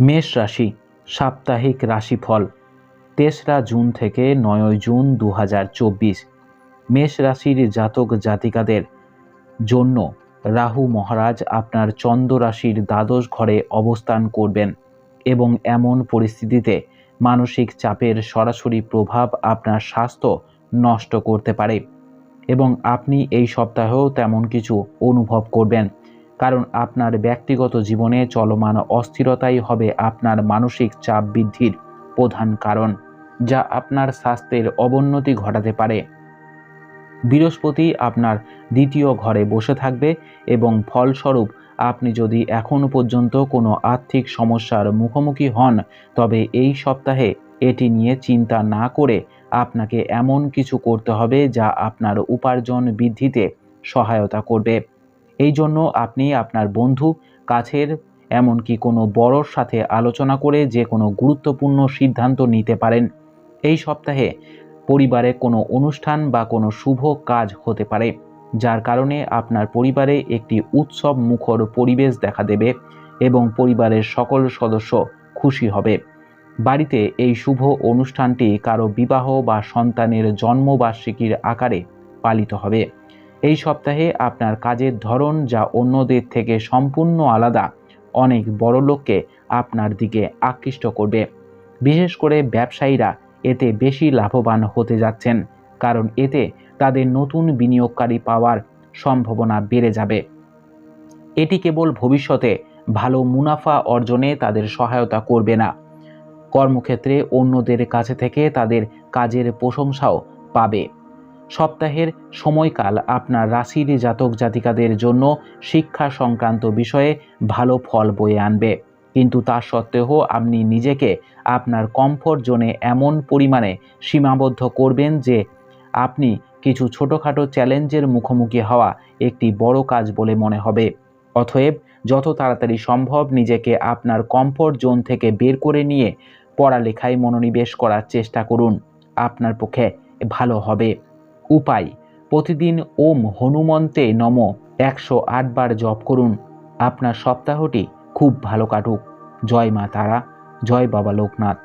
মেষ রাশি, সাপ্তাহিক রাশিফল, তেসরা জুন থেকে নয় জুন দু হাজার চব্বিশ। মেষ রাশির জাতক জাতিকাদের জন্য রাহু মহারাজ আপনার চন্দ্র রাশির দ্বাদশ ঘরে অবস্থান করবেন এবং এমন পরিস্থিতিতে মানসিক চাপের সরাসরি প্রভাব আপনার স্বাস্থ্য নষ্ট করতে পারে এবং আপনি এই সপ্তাহেও তেমন কিছু অনুভব করবেন। কারণ আপনার ব্যক্তিগত জীবনে চলমান অস্থিরতাই হবে আপনার মানসিক চাপ বৃদ্ধির প্রধান কারণ, যা আপনার স্বাস্থ্যের অবনতি ঘটাতে পারে। বৃহস্পতি আপনার দ্বিতীয় ঘরে বসে থাকবে এবং ফলস্বরূপ আপনি যদি এখনও পর্যন্ত কোনো আর্থিক সমস্যার মুখোমুখি হন, তবে এই সপ্তাহে এটি নিয়ে চিন্তা না করে আপনাকে এমন কিছু করতে হবে যা আপনার উপার্জন বৃদ্ধিতে সহায়তা করবে। এই জন্য আপনি আপনার বন্ধু, কাছের, এমনকি কোনো বড়র সাথে আলোচনা করে যে কোনো গুরুত্বপূর্ণ সিদ্ধান্ত নিতে পারেন। এই সপ্তাহে পরিবারে কোনো অনুষ্ঠান বা কোনো শুভ কাজ হতে পারে, যার কারণে আপনার পরিবারে একটি উৎসব মুখর পরিবেশ দেখা দেবে এবং পরিবারের সকল সদস্য খুশি হবে। বাড়িতে এই শুভ অনুষ্ঠানটি কারও বিবাহ বা সন্তানের জন্মবার্ষিকীর আকারে পালিত হবে। এই সপ্তাহে আপনার কাজের ধরন যা অন্যদের থেকে সম্পূর্ণ আলাদা, অনেক বড় লোককে আপনার দিকে আকৃষ্ট করবে। বিশেষ করে ব্যবসায়ীরা এতে বেশি লাভবান হতে যাচ্ছেন, কারণ এতে তাদের নতুন বিনিয়োগকারী পাওয়ার সম্ভাবনা বেড়ে যাবে। এটি কেবল ভবিষ্যতে ভালো মুনাফা অর্জনে তাদের সহায়তা করবে না। কর্মক্ষেত্রে অন্যদের কাছে থেকে তাদের কাজের প্রশংসাও পাবে। সপ্তাহের সময়কাল আপনার রাশির জাতক জাতিকাদের জন্য শিক্ষা সংক্রান্ত বিষয়ে ভালো ফল বয়ে আনবে। কিন্তু তা সত্ত্বেও আপনি নিজেকে আপনার কমফোর্ট জোনে এমন পরিমাণে সীমাবদ্ধ করবেন যে আপনি কিছু ছোটোখাটো চ্যালেঞ্জের মুখোমুখি হওয়া একটি বড় কাজ বলে মনে হবে। অতএব যত তাড়াতাড়ি সম্ভব নিজেকে আপনার কমফোর্ট জোন থেকে বের করে নিয়ে পড়ালেখায় মনোনিবেশ করার চেষ্টা করুন। আপনার পক্ষে ভালো হবে। উপায়। প্রতিদিন ওম হনুমন্তে নম। একশো আটবার জপ করুন। আপনার সপ্তাহটি খুব ভালো কাটুক। জয় মা তারা, জয় বাবা লোকনাথ।